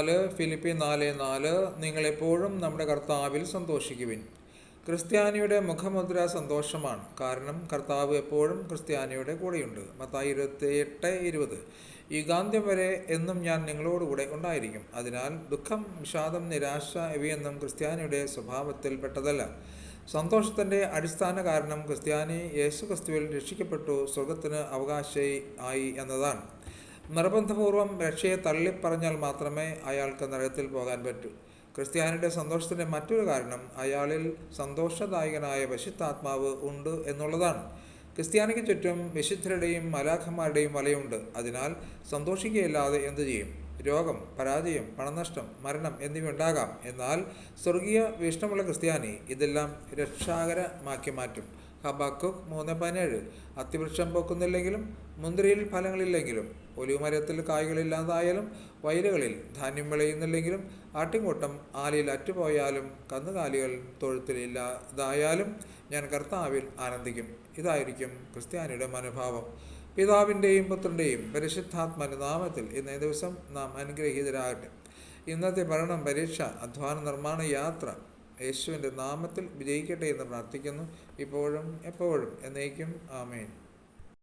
നാല് ഫിലിപ്പി നാല് നാല് നിങ്ങളെപ്പോഴും നമ്മുടെ കർത്താവിൽ സന്തോഷിക്കുവിൻ. ക്രിസ്ത്യാനിയുടെ മുഖമുദ്ര സന്തോഷമാണ്. കാരണം കർത്താവ് എപ്പോഴും ക്രിസ്ത്യാനിയുടെ കൂടെയുണ്ട്. മത്തായി ഇരുപത്തി എട്ട് ഇരുപത് യുഗാന്ത്യം വരെ എന്നും ഞാൻ നിങ്ങളോടുകൂടെ ഉണ്ടായിരിക്കും. അതിനാൽ ദുഃഖം വിഷാദം നിരാശ ഇവയൊന്നും ക്രിസ്ത്യാനിയുടെ സ്വഭാവത്തിൽ പെട്ടതല്ല. സന്തോഷത്തിന്റെ അടിസ്ഥാന കാരണം ക്രിസ്ത്യാനി യേശു ക്രിസ്തുവിൽ രക്ഷിക്കപ്പെട്ടു. സ്വർഗത്തിന് അവകാശി ആയി എന്നതാണ്. നിർബന്ധപൂർവം രക്ഷയെ തള്ളിപ്പറഞ്ഞാൽ മാത്രമേ അയാൾക്ക് നരകത്തിൽ പോകാൻ പറ്റൂ. ക്രിസ്ത്യാനിയുടെ സന്തോഷത്തിന്റെ മറ്റൊരു കാരണം അയാളിൽ സന്തോഷദായകനായ വിശുദ്ധാത്മാവ് ഉണ്ട് എന്നുള്ളതാണ്. ക്രിസ്ത്യാനിക്ക് ചുറ്റും വിശുദ്ധരുടെയും മലാഖന്മാരുടെയും വലയുണ്ട്. അതിനാൽ സന്തോഷിക്കുകയല്ലാതെ എന്തു ചെയ്യും? രോഗം പരാജയം പണനഷ്ടം മരണം എന്നിവ ഉണ്ടാകാം എന്നാൽ സ്വർഗീയ വിഷ്ണമുള്ള ക്രിസ്ത്യാനി ഇതെല്ലാം രക്ഷാകരമാക്കി മാറ്റും. ഹബാക്കുക്ക് മൂന്ന് പതിനേഴ്. അത്തിവൃക്ഷം പൊക്കുന്നില്ലെങ്കിലും മുന്തിരിയിൽ ഫലങ്ങളില്ലെങ്കിലും ഒലിവുമരത്തിൽ കായ്കളില്ലാതായാലും വയലുകളിൽ ധാന്യം വിളയുന്നില്ലെങ്കിലും ആട്ടിൻകൂട്ടം ആലയിൽ അറ്റുപോയാലും കന്നുകാലികൾ തൊഴുത്തിലില്ലാതായാലും ഞാൻ കർത്താവിൽ ആനന്ദിക്കും. ഇതായിരിക്കും ക്രിസ്ത്യാനിയുടെ മനോഭാവം. പിതാവിന്റെയും പുത്രന്റെയും പരിശുദ്ധാത്മാന്റെ നാമത്തിൽ ഇന്നേ ദിവസം നാം അനുഗ്രഹീതരാകട്ടെ. ഇന്നത്തെ ഭരണം പരീക്ഷ അധ്വാന നിർമ്മാണ യാത്ര യേശുവിന്റെ നാമത്തിൽ വിജയിക്കട്ടെ എന്ന് പ്രാർത്ഥിക്കുന്നു. ഇപ്പോഴും എപ്പോഴും എന്നേക്കും ആമേൻ.